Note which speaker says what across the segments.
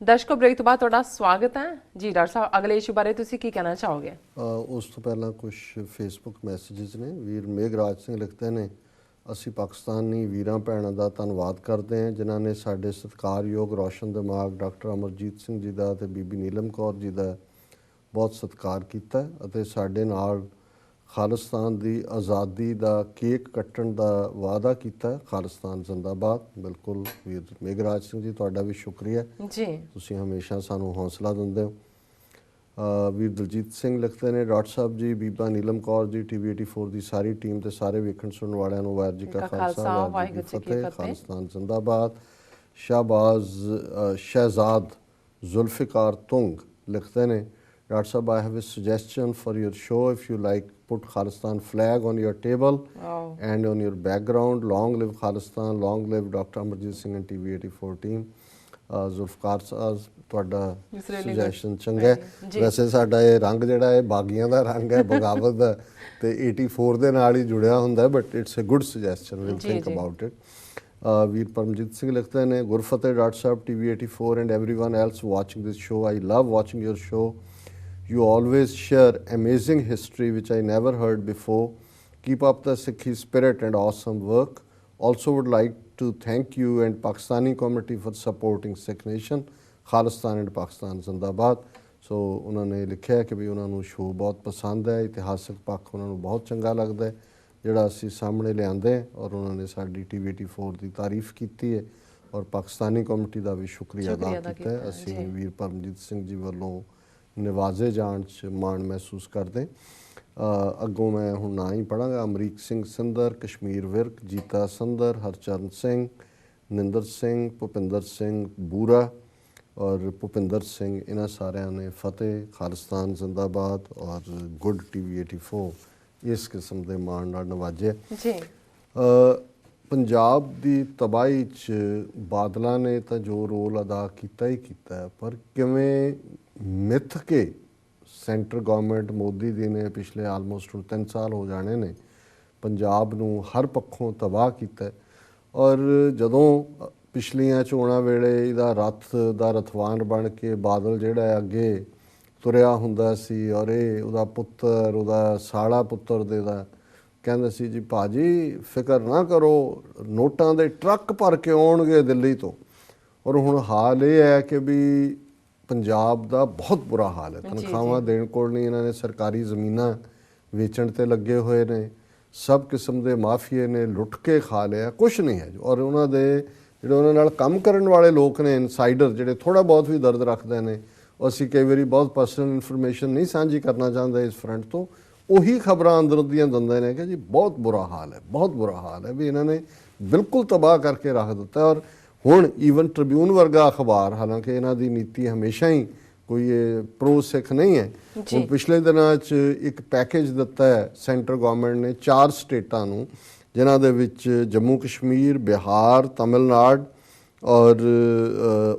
Speaker 1: ਦਰਸ਼ਕੋ, break ਤੋਂ ਬਾਅਦ ਤੁਹਾਡਾ ਸਵਾਗਤ ਹੈ। ਜੀ, ਡਾਕਟਰ ਸਾਹਿਬ, ਅਗਲੇ ਇਸ਼ੂ ਬਾਰੇ ਤੁਸੀਂ ਕੀ ਕਹਿਣਾ ਚਾਹੋਗੇ?
Speaker 2: ਉਸ ਤੋਂ ਪਹਿਲਾਂ ਕੁਝ ਫੇਸਬੁੱਕ ਮੈਸੇजेस ਨੇ। ਵੀਰ ਮੇਘਰਾਜ ਸਿੰਘ ਲਿਖਦੇ ਨੇ, ਅਸੀਂ ਪਾਕਿਸਤਾਨੀ ਵੀਰਾਂ ਭੈਣਾਂ ਦਾ ਧੰਨਵਾਦ ਕਰਦੇ ਹਾਂ, ਜਿਨ੍ਹਾਂ ਨੇ ਸਾਡੇ ਸਤਿਕਾਰਯੋਗ ਰੌਸ਼ਨ ਦਿਮਾਗ ਡਾਕਟਰ ਅਮਰਜੀਤ ਸਿੰਘ ਜੀ ਦਾ ਤੇ ਬੀਬੀ ਨੀਲਮ ਕੌਰ ਜੀ ਦਾ ਬਹੁਤ ਸਤਿਕਾਰ ਕੀਤਾ ਅਤੇ ਸਾਡੇ ਨਾਲ ਖਾਲਿਸਤਾਨ ਦੀ ਆਜ਼ਾਦੀ ਦਾ ਕੇਕ ਕੱਟਣ ਦਾ ਵਾਅਦਾ ਕੀਤਾ। ਖਾਲਿਸਤਾਨ ਜ਼ਿੰਦਾਬਾਦ। ਬਿਲਕੁਲ ਵੀਰ ਮੇਘਰਾਜ ਸਿੰਘ ਜੀ ਤੁਹਾਡਾ ਵੀ ਸ਼ੁਕਰੀਆ।
Speaker 1: ਜੀ।
Speaker 2: ਤੁਸੀਂ ਹਮੇਸ਼ਾ ਸਾਨੂੰ ਹੌਸਲਾ ਦਿੰਦੇ ਹੋ। ਵੀਰ ਦਲਜੀਤ ਸਿੰਘ ਲਿਖਦੇ ਨੇ ਡਾਕਟਰ ਸਾਹਿਬ ਜੀ ਬੀਬਾ ਨੀਲਮ ਕੌਰ ਜੀ ਟੀਵੀ 84 ਦੀ ਸਾਰੀ ਟੀਮ ਤੇ ਸਾਰੇ ਵੇਖਣ ਸੁਣਨ ਵਾਲਿਆਂ ਨੂੰ ਵਾਹਿਗੁਰੂ ਜੀ ਕਾ ਖਾਲਸਾ ਵਾਹਿਗੁਰੂ ਜੀ ਕੀ ਫਤਿਹ। ਖਾਲਿਸਤਾਨ ਜ਼ਿੰਦਾਬਾਦ। ਸ਼ਾਬਾਜ਼ ਸ਼ਹਿਜ਼ਾਦ ਜ਼ੁਲਫਿਕਾਰ ਤੁੰਗ ਲਿਖਦੇ ਨੇ। Dr. Sahib, I have a suggestion for your show. If you like, put Khalistan flag on your table
Speaker 1: wow.
Speaker 2: and on your background. Long live Khalistan, long live Dr. Amarjit Singh and TV 84 team. Zulfiqar ਸਾਹਿਬ ਤੁਹਾਡਾ suggestion ਚੰਗਾ ਵੈਸੇ ਸਾਡਾ ਇਹ ਰੰਗ ਜਿਹੜਾ ਹੈ ਬਾਗੀਆਂ ਦਾ ਰੰਗ ਹੈ ਬਗਾਵਤ ਦਾ ਤੇ 84 ਦੇ ਨਾਲ ਹੀ ਜੁੜਿਆ ਹੁੰਦਾ but it's a good
Speaker 1: suggestion
Speaker 2: will
Speaker 1: think
Speaker 2: about it ਵੀਰ ਪਰਮਜੀਤ ਸਿੰਘ ਲਿਖਦੇ ਨੇ Gurfateh dot Sahib TV 84 and everyone else watching this show I love watching your show you always share amazing history which i never heard before keep up the sikhi spirit and awesome work also would like to thank you and pakistani community for supporting sikh nation Khalistan and Pakistan ਜ਼ਿੰਦਾਬਾਦ so ਉਹਨਾਂ ਨੇ ਲਿਖਿਆ ਕਿ ਵੀ ਉਹਨਾਂ ਨੂੰ show ਬਹੁਤ ਪਸੰਦ ਹੈ ਇਤਿਹਾਸਕ ਪੱਖ ਉਹਨਾਂ ਨੂੰ ਬਹੁਤ ਚੰਗਾ ਲੱਗਦਾ ਹੈ ਜਿਹੜਾ ਅਸੀਂ ਸਾਹਮਣੇ ਲਿਆਂਦੇ ਔਰ ਉਹਨਾਂ ਨੇ ਸਾਡੀ ਟੀਵੀ 84 ਦੀ ਤਾਰੀਫ ਕੀਤੀ ਹੈ ਔਰ ਪਾਕਿਸਤਾਨੀ ਕਮੇਟੀ ਦਾ ਵੀ ਸ਼ੁਕਰੀਆ ਅਦਾ ਕੀਤਾ ਅਸੀਂ। ਵੀਰ ਪਰਮਜੀਤ ਸਿੰਘ ਜੀ ਵੱਲੋਂ ਨਿਵਾਜ਼ੇ ਜਾਣ 'ਚ ਮਾਣ ਮਹਿਸੂਸ ਕਰਦੇ। ਅੱਗੋਂ ਮੈਂ ਹੁਣ ਨਾਂ ਹੀ ਪੜਾਂਗਾ। ਅਮਰੀਕ ਸਿੰਘ ਸਿੰਦਰ ਕਸ਼ਮੀਰ ਵਿਰਕ ਜੀਤਾ ਸੰਦਰ ਹਰਚਰਨ ਸਿੰਘ ਨਿੰਦਰ ਸਿੰਘ ਭੁਪਿੰਦਰ ਸਿੰਘ ਬੂਰਾ ਔਰ ਭੁਪਿੰਦਰ ਸਿੰਘ ਇਹਨਾਂ ਸਾਰਿਆਂ ਨੇ ਫਤਿਹ ਖਾਲਿਸਤਾਨ ਜ਼ਿੰਦਾਬਾਦ ਔਰ ਗੁੱਡ ਟੀਵੀ 84 ਇਸ ਕਿਸਮ ਦੇ ਮਾਣ ਨਾਲ ਨਵਾਜਿਆ।
Speaker 1: ਜੀ।
Speaker 2: ਅ, ਪੰਜਾਬ ਦੀ ਤਬਾਹੀ 'ਚ ਬਾਦਲਾਂ ਨੇ ਤਾਂ ਜੋ ਰੋਲ ਅਦਾ ਕੀਤਾ ਹੀ ਕੀਤਾ ਪਰ ਕਿਵੇਂ ਮਿੱਥ ਕੇ ਸੈਂਟਰ ਗਵਰਨਮੈਂਟ ਮੋਦੀ ਜੀ ਨੇ ਪਿਛਲੇ ਆਲਮੋਸਟ 3 ਸਾਲ ਹੋ ਜਾਣੇ ਨੇ, ਪੰਜਾਬ ਨੂੰ ਹਰ ਪੱਖੋਂ ਤਬਾਹ ਕੀਤਾ ਔਰ ਜਦੋਂ ਪਿਛਲੀਆਂ ਚੋਣਾਂ ਵੇਲੇ ਇਹਦਾ ਰੱਥ ਦਾ ਰਥਵਾਨ ਬਣ ਕੇ ਬਾਦਲ ਜਿਹੜਾ ਅੱਗੇ ਤੁਰਿਆ ਹੁੰਦਾ ਸੀ ਔਰ ਇਹ ਉਹਦਾ ਪੁੱਤਰ, ਉਹਦਾ ਸਾਲਾ ਪੁੱਤਰ ਦੇ ਦਾ ਕਹਿੰਦੇ ਸੀ ਜੀ ਭਾਜੀ ਫਿਕਰ ਨਾ ਕਰੋ ਨੋਟਾਂ ਦੇ ਟਰੱਕ ਭਰ ਕੇ ਆਉਣਗੇ ਦਿੱਲੀ ਤੋਂ। ਔਰ ਹੁਣ ਹਾਲ ਇਹ ਹੈ ਕਿ ਵੀ ਪੰਜਾਬ ਦਾ ਬਹੁਤ ਬੁਰਾ ਹਾਲ ਹੈ। ਤਨਖਾਹਾਂ ਦੇਣ ਕੋਲ ਨਹੀਂ ਇਹਨਾਂ ਨੇ ਸਰਕਾਰੀ ਜ਼ਮੀਨਾਂ ਵੇਚਣ ਤੇ ਲੱਗੇ ਹੋਏ ਨੇ। ਸਭ ਕਿਸਮ ਦੇ ਮਾਫੀਏ ਨੇ ਲੁੱਟ ਕੇ ਖਾ ਲਿਆ ਕੁਝ ਨਹੀਂ ਹੈ ਔਰ ਉਹਨਾਂ ਦੇ ਜਿਹੜੇ ਉਹਨਾਂ ਨਾਲ ਕੰਮ ਕਰਨ ਵਾਲੇ ਲੋਕ ਨੇ ਇਨਸਾਈਡਰ ਜਿਹੜੇ ਥੋੜਾ ਬਹੁਤ ਵੀ ਦਰਦ ਰੱਖਦੇ ਨੇ ਅਸੀਂ ਕਈ ਵਾਰੀ ਬਹੁਤ ਪਰਸਨਲ ਇਨਫੋਰਮੇਸ਼ਨ ਨਹੀਂ ਸਾਂਝੀ ਕਰਨਾ ਚਾਹੁੰਦੇ ਇਸ ਫਰੰਟ ਤੋਂ। ਉਹੀ ਖਬਰਾਂ ਅੰਦਰ ਦੀਆਂ ਦਿੰਦੇ ਨੇ ਕਿ ਜੀ ਬਹੁਤ ਬੁਰਾ ਹਾਲ ਹੈ ਬਹੁਤ ਬੁਰਾ ਹਾਲ ਹੈ ਵੀ ਇਹਨਾਂ ਨੇ ਬਿਲਕੁਲ ਤਬਾਹ ਕਰਕੇ ਰੱਖ ਦਿੱਤਾ ਔਰ ਹੁਣ ਈਵਨ ਟ੍ਰਿਬਿਊਨ ਵਰਗਾ ਅਖਬਾਰ ਹਾਲਾਂਕਿ ਇਹਨਾਂ ਦੀ ਨੀਤੀ ਹਮੇਸ਼ਾ ਹੀ ਕੋਈ ਇਹ ਪ੍ਰੋ ਸਿੱਖ ਨਹੀਂ ਹੈ। ਹੁਣ ਪਿਛਲੇ ਦਿਨਾਂ 'ਚ ਇੱਕ ਪੈਕੇਜ ਦਿੱਤਾ ਹੈ ਸੈਂਟਰ ਗਵਰਨਮੈਂਟ ਨੇ ਚਾਰ ਸਟੇਟਾਂ ਨੂੰ ਜਿਨ੍ਹਾਂ ਦੇ ਵਿੱਚ ਜੰਮੂ ਕਸ਼ਮੀਰ ਬਿਹਾਰ ਤਮਿਲਨਾਡ ਔਰ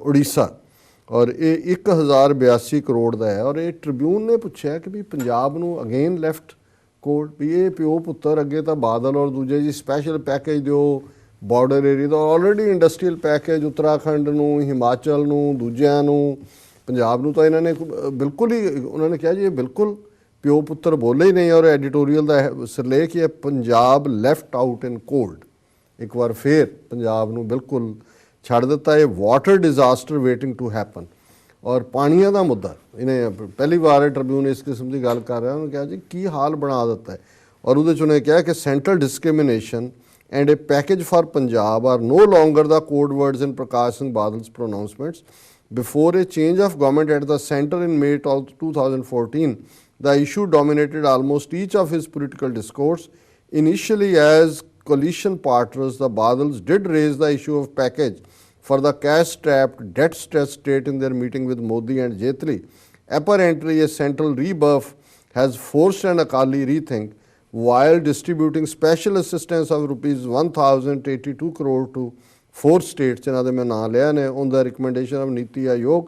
Speaker 2: ਉੜੀਸਾ ਔਰ ਇਹ 1082 ਕਰੋੜ ਦਾ ਹੈ। ਔਰ ਇਹ ਟ੍ਰਿਬਿਊਨ ਨੇ ਪੁੱਛਿਆ ਕਿ ਵੀ ਪੰਜਾਬ ਨੂੰ ਅਗੇਨ ਲੈਫਟ ਕੋਡ ਵੀ ਇਹ ਪਿਓ ਪੁੱਤਰ ਅੱਗੇ ਤਾਂ ਬਾਦਲ ਔਰ ਦੂਜੇ ਜੀ ਸਪੈਸ਼ਲ ਪੈਕੇਜ ਦਿਓ ਬਾਰਡਰ ਏਰੀਆ ਦਾ। ਆਲਰੇਡੀ ਇੰਡਸਟਰੀਅਲ ਪੈਕੇਜ ਉੱਤਰਾਖੰਡ ਨੂੰ, ਹਿਮਾਚਲ ਨੂੰ, ਦੂਜਿਆਂ ਨੂੰ, ਪੰਜਾਬ ਨੂੰ ਤਾਂ ਇਹਨਾਂ ਨੇ ਬਿਲਕੁਲ ਹੀ ਉਹਨਾਂ ਨੇ ਕਿਹਾ ਜੀ ਇਹ ਬਿਲਕੁਲ ਪਿਓ ਪੁੱਤਰ ਬੋਲੇ ਹੀ ਨਹੀਂ ਔਰ ਐਡੀਟੋਰੀਅਲ ਦਾ ਇਹ ਸਿਰਲੇਖ ਹੀ ਹੈ Punjab left out in cold. ਇੱਕ ਵਾਰ ਫੇਰ ਪੰਜਾਬ ਨੂੰ ਬਿਲਕੁਲ ਛੱਡ ਦਿੱਤਾ ਇਹ water disaster waiting to happen ਔਰ ਪਾਣੀਆਂ ਦਾ ਮੁੱਦਾ ਇਹਨੇ ਪਹਿਲੀ ਵਾਰ ਇਹ ਟ੍ਰਿਬਿਊਨ ਇਸ ਕਿਸਮ ਦੀ ਗੱਲ ਕਰ ਰਿਹਾ ਉਹਨੇ ਕਿਹਾ ਜੀ ਕੀ ਹਾਲ ਬਣਾ ਦਿੱਤਾ ਹੈ ਔਰ ਉਹਦੇ ਚ ਉਹਨੇ ਕਿਹਾ ਕਿ central discrimination and a package for Punjab are no longer the code words in Prakash Singh Badal's pronouncements. Before a change of government at the center in May 12 2014, the issue dominated almost each of his political discourse. Initially, as coalition partners, the Badals did raise the issue of package for the cash-strapped, debt-stressed state in their meeting with Modi and Jetli. Apparently, a central rebuff has forced an Akali rethink while distributing special assistance of rupees 1082 crore to four states ਇਹਨਾਂ ਦੇ ਮੈਂ ਨਾਂ ਲਿਆ ਨੇ on the recommendation of Niti Aayog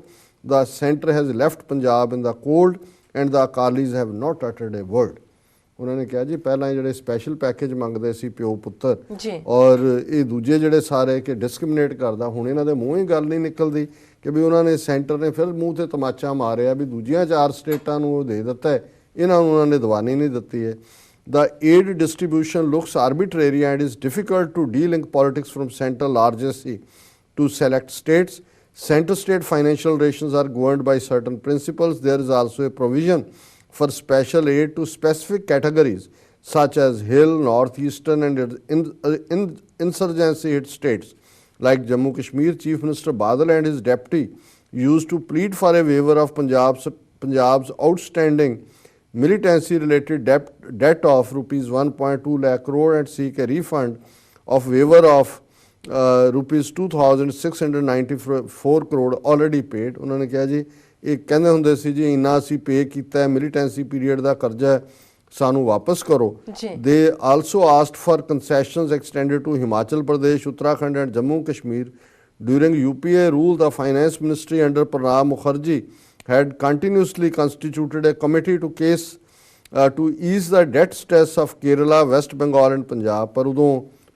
Speaker 2: the center has left Punjab in the cold and the Akalis have not uttered a word ਉਹਨਾਂ ਨੇ ਕਿਹਾ ਜੀ ਪਹਿਲਾਂ ਜਿਹੜੇ ਸਪੈਸ਼ਲ ਪੈਕੇਜ ਮੰਗਦੇ ਸੀ ਪਿਓ ਪੁੱਤਰ
Speaker 1: ਜੀ
Speaker 2: ਔਰ ਇਹ ਦੂਜੇ ਜਿਹੜੇ ਸਾਰੇ ਕਿ ਡਿਸਕ੍ਰਿਮੀਨੇਟ ਕਰਦਾ ਹੁਣ ਇਹਨਾਂ ਦੇ ਮੂੰਹ ਹੀ ਗੱਲ ਨਹੀਂ ਨਿਕਲਦੀ ਕਿ ਵੀ ਉਹਨਾਂ ਨੇ ਸੈਂਟਰ ਨੇ ਫਿਰ ਮੂੰਹ ਤੇ ਤਮਾਚਾ ਮਾਰਿਆ ਵੀ ਦੂਜੀਆਂ ਚਾਰ ਸਟੇਟਾਂ ਨੂੰ ਉਹ ਦੇ ਦਿੱਤਾ ਹੈ ਇਹਨਾਂ ਨੂੰ ਉਹਨਾਂ ਨੇ ਦਵਾਨੀ ਨਹੀਂ ਦਿੱਤੀ ਹੈ The aid distribution looks arbitrary and is difficult to de-link politics from central largesse to select states. Center state financial relations are governed by certain principles. There is also a provision for special aid to specific categories such as hill, northeastern and in, in, insurgency hit states. Like Jammu Kashmir, Chief Minister Badal and his deputy used to plead for a waiver of Punjab's, Punjab's outstanding militancy related debt, debt of rupees 1.2 lakh crore and seek a refund of waiver of uh, rupees 2694 crore already paid. उन्होंने ਇਹ ਕਹਿੰਦੇ ਹੁੰਦੇ ਸੀ ਜੀ ਇੰਨਾ ਅਸੀਂ ਪੇ ਕੀਤਾ militancy period ਦਾ ਕਰਜ਼ਾ ਸਾਨੂੰ ਵਾਪਸ ਕਰੋ
Speaker 1: ਜੀ।
Speaker 2: they also asked for concessions extended to Himachal Pradesh, Uttarakhand, and Jammu Kashmir. During UPA rule, the finance ministry under Pranab Mukherjee had continuously constituted a committee to case uh, to ease the debt stress of Kerala, West Bengal, and Punjab. ਪਰ ਉਦੋਂ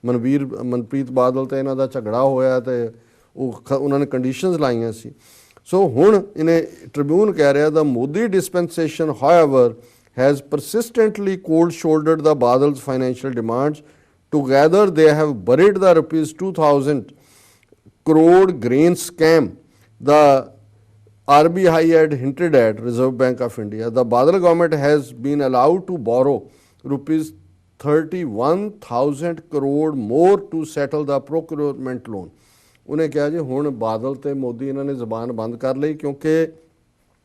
Speaker 2: ਮਨਵੀਰ ਮਨਪ੍ਰੀਤ ਬਾਦਲ ਤੇ ਇਹਨਾਂ ਦਾ ਝਗੜਾ ਹੋਇਆ ਤੇ ਉਹ ਉਹਨਾਂ ਨੇ ਕੰਡੀਸ਼ਨਸ ਲਾਈਆਂ ਸੀ ਸੋ ਹੁਣ ਇਹਨੇ ਟ੍ਰਿਬਿਊਨ ਕਹਿ ਰਿਹਾ ਦਾ Modi dispensation however has persistently cold shouldered the Badal's financial demands. Together, they have buried the rupees 2000 crore grain scam. The RBI had hinted at Reserve Bank of India. The Badal government has been allowed to borrow rupees 31,000 crore more to settle the procurement loan. ਉਹਨੇ ਕਿਹਾ ਜੀ ਹੁਣ ਬਾਦਲ ਤੇ ਮੋਦੀ ਇਹਨਾਂ ਨੇ ਜ਼ਬਾਨ ਬੰਦ ਕਰ ਲਈ ਕਿਉਂਕਿ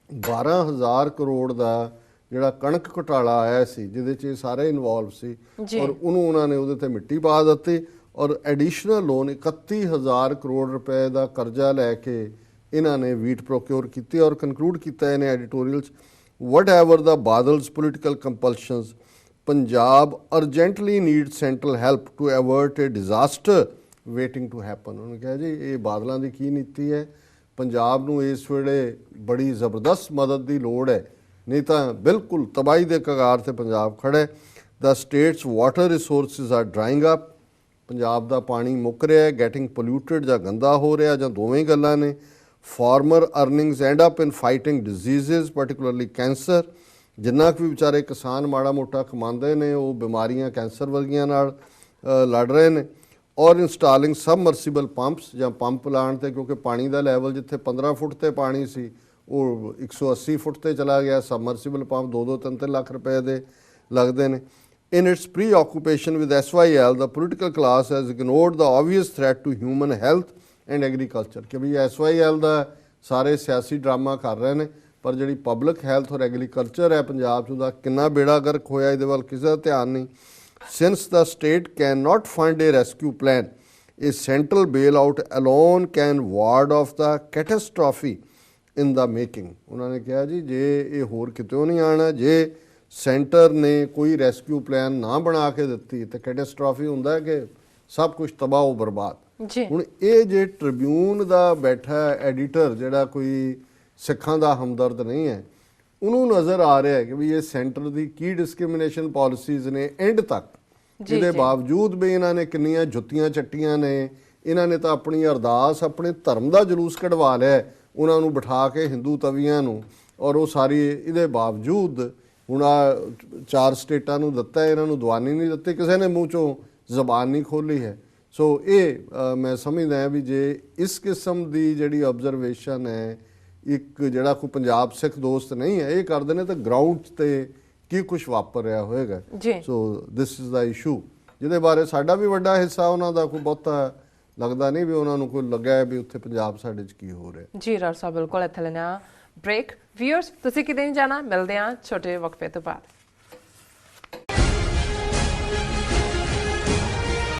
Speaker 2: 12000 ਕਰੋੜ ਦਾ ਜਿਹੜਾ ਕਣਕ ਘੁਟਾਲਾ ਆਇਆ ਸੀ ਜਿਹਦੇ 'ਚ ਇਹ ਸਾਰੇ ਇਨਵੋਲਵ ਸੀ। ਔਰ ਉਹਨੂੰ ਉਹਨਾਂ ਨੇ ਉਹਦੇ ਤੇ ਮਿੱਟੀ ਪਾ ਦਿੱਤੀ ਔਰ ਐਡੀਸ਼ਨਲ ਲੋਨ 31000 ਕਰੋੜ ਰੁਪਏ ਦਾ ਕਰਜ਼ਾ ਲੈ ਕੇ ਇਹਨਾਂ ਨੇ ਵੀਟ ਪ੍ਰੋਕਿਉਰ ਕੀਤੀ ਔਰ ਕਨਕਲੂਡ ਕੀਤਾ ਇਹਨੇ ਐਡੀਟੋਰੀਅਲ 'ਚ whatever the Badals political compulsions Punjab urgently need central help to avert a disaster waiting to happen ਉਹਨੇ ਕਿਹਾ ਜੀ, ਇਹ ਬਾਦਲਾਂ ਦੀ ਕੀ ਨੀਤੀ ਹੈ? ਪੰਜਾਬ ਨੂੰ ਇਸ ਵੇਲੇ ਬੜੀ ਜ਼ਬਰਦਸਤ ਮਦਦ ਦੀ ਲੋੜ ਹੈ। ਨਹੀਂ ਤਾਂ ਬਿਲਕੁਲ ਤਬਾਹੀ ਦੇ ਕਗਾਰ ਤੇ ਪੰਜਾਬ ਖੜਾ ਹੈ। ਦਾ status water resources are drying up Punjab ਦਾ ਪਾਣੀ ਮੁੱਕ ਰਿਹਾ ਹੈ ਗੈਟਿੰਗ ਪੋਲਿਊਟਡ ਜਾਂ ਗੰਦਾ ਹੋ ਰਿਹਾ ਜਾਂ ਦੋਵੇਂ ਗੱਲਾਂ ਨੇ। Farmer earnings end up in fighting diseases particularly cancer ਜਿੰਨਾ ਕੁ ਵੀ ਵਿਚਾਰੇ ਕਿਸਾਨ ਮਾੜਾ ਮੋਟਾ ਕਮਾਉਂਦੇ ਨੇ, ਉਹ ਬਿਮਾਰੀਆਂ ਕੈਂਸਰ ਵਰਗੀਆਂ ਨਾਲ ਲੜ ਰਹੇ ਨੇ। ਔਰ ਇੰਸਟਾਲਿੰਗ ਸਬਮਰਸੀਬਲ ਪੰਪਸ ਜਾਂ ਪੰਪ ਲਾਉਣ ਤੇ ਕਿਉਂਕਿ ਪਾਣੀ ਦਾ ਲੈਵਲ ਜਿੱਥੇ 15 ਫੁੱਟ ਤੇ ਪਾਣੀ ਸੀ ਉਹ 180 ਫੁੱਟ ਤੇ ਚਲਾ ਗਿਆ ਸਬਮਰਸੀਬਲ ਪੰਪ 2-2 3-3 ਲੱਖ ਰੁਪਏ ਦੇ ਲੱਗਦੇ ਨੇ In its preoccupation with SYL, the political class has ignored the obvious threat to human health and agriculture. ਕਿ ਵੀ SYL ਦਾ ਸਾਰੇ ਸਿਆਸੀ ਡਰਾਮਾ ਕਰ ਰਹੇ ਨੇ ਪਰ ਜਿਹੜੀ ਪਬਲਿਕ ਹੈਲਥ ਔਰ ਐਗਰੀਕਲਚਰ ਹੈ ਪੰਜਾਬ 'ਚ ਉਹਦਾ ਕਿੰਨਾ ਬੇੜਾ ਗਰਕ ਹੋਇਆ ਇਹਦੇ ਵੱਲ ਕਿਸੇ ਦਾ ਧਿਆਨ ਨਹੀਂ since the state cannot fund a rescue plan a central bailout alone can ward off the catastrophe in the making. ਉਹਨਾਂ ਨੇ ਕਿਹਾ ਜੀ ਜੇ ਇਹ ਹੋਰ ਕਿਤੇ ਨਹੀਂ ਆਣਾ ਜੇ ਸੈਂਟਰ ਨੇ ਕੋਈ ਰੈਸਕਿਊ ਪਲਾਨ ਨਾ ਬਣਾ ਕੇ ਦਿੱਤੀ ਤੇ ਕੈਟਾਸਟ੍ਰੋਫੀ ਹੁੰਦਾ ਕਿ ਸਭ ਕੁਝ ਤਬਾਹ ਬਰਬਾਦ
Speaker 1: ਜੀ
Speaker 2: ਹੁਣ ਇਹ ਜੇ ਟ੍ਰਿਬਿਊਨ ਦਾ ਬੈਠਾ ਐਡੀਟਰ ਜਿਹੜਾ ਕੋਈ ਸਿੱਖਾਂ ਦਾ ਹਮਦਰਦ ਨਹੀਂ ਹੈ ਉਹਨੂੰ ਨਜ਼ਰ ਆ ਰਿਹਾ ਹੈ ਕਿ ਵੀ ਇਹ ਸੈਂਟਰ ਦੀ ਕੀ ਡਿਸਕ੍ਰਿਮੀਨੇਸ਼ਨ ਪਾਲਿਸੀਜ਼ ਨੇ ਐਂਡ ਤੱਕ
Speaker 1: ਜੀ,
Speaker 2: ਇਹਦੇ
Speaker 1: ਜੀ।
Speaker 2: ਬਾਵਜੂਦ ਵੀ ਇਹਨਾਂ ਨੇ ਕਿੰਨੀਆਂ ਜੁੱਤੀਆਂ ਚੱਟੀਆਂ ਨੇ ਇਹਨਾਂ ਨੇ ਤਾਂ ਆਪਣੀ ਅਰਦਾਸ ਆਪਣੇ ਧਰਮ ਦਾ ਜਲੂਸ ਕਢਵਾ ਲਿਆ ਉਹਨਾਂ ਨੂੰ ਬਿਠਾ ਕੇ ਹਿੰਦੂ ਤਵੀਆਂ ਨੂੰ ਔਰ ਉਹ ਸਾਰੀ ਇਹਦੇ ਬਾਵਜੂਦ ਹੁਣ ਆ ਚਾਰ ਸਟੇਟਾਂ ਨੂੰ ਦਿੱਤਾ ਇਹਨਾਂ ਨੂੰ ਦਵਾਨੀ ਨਹੀਂ ਦਿੱਤੀ ਕਿਸੇ ਨੇ ਮੂੰਹ ਚੋਂ ਜ਼ਬਾਨ ਨਹੀਂ ਖੋਲੀ ਹੈ ਸੋ ਇਹ ਮੈਂ ਸਮਝਦਾ ਹਾਂ ਵੀ ਜੇ ਇਸ ਕਿਸਮ ਦੀ ਜਿਹੜੀ ਆਬਜ਼ਰਵੇਸ਼ਨ ਹੈ ਇੱਕ ਜਿਹੜਾ ਕੋਈ ਪੰਜਾਬ ਸਿੱਖ ਦੋਸਤ ਨਹੀਂ ਹੈ ਇਹ ਕਰਦੇ ਨੇ ਤਾਂ ਗਰਾਊਂਡ ਤੇ ਕੀ ਕੁਝ ਵਾਪਰ ਰਿਹਾ ਹੋਵੇਗਾ। ਸੋ ਦਿਸ ਇਜ਼ ਦਾ ਇਸ਼ੂ ਜਿਹਦੇ ਬਾਰੇ ਸਾਡਾ ਵੀ ਵੱਡਾ ਹਿੱਸਾ ਉਹਨਾਂ ਦਾ ਕੋਈ ਬਹੁਤਾ ਲੱਗਦਾ ਨਹੀਂ ਵੀ ਉਹਨਾਂ ਨੂੰ ਕੋਈ ਲੱਗਾ ਹੈ ਵੀ ਉੱਥੇ ਪੰਜਾਬ ਸਾਡੇ 'ਚ ਕੀ ਹੋ ਰਿਹਾ।
Speaker 1: ਜੀ ਡਾਕਟਰ ਸਾਹਿਬ ਬਿਲਕੁਲ ਇੱਥੇ ਲੈਣਾ ਬ੍ਰੇਕ ਵੀਅਰਸ ਤੁਸੀਂ ਕਿਤੇ ਨਹੀਂ ਜਾਣਾ ਮਿਲਦੇ ਹਾਂ ਛੋਟੇ ਵਕਫੇ ਤੋਂ ਬਾਅਦ।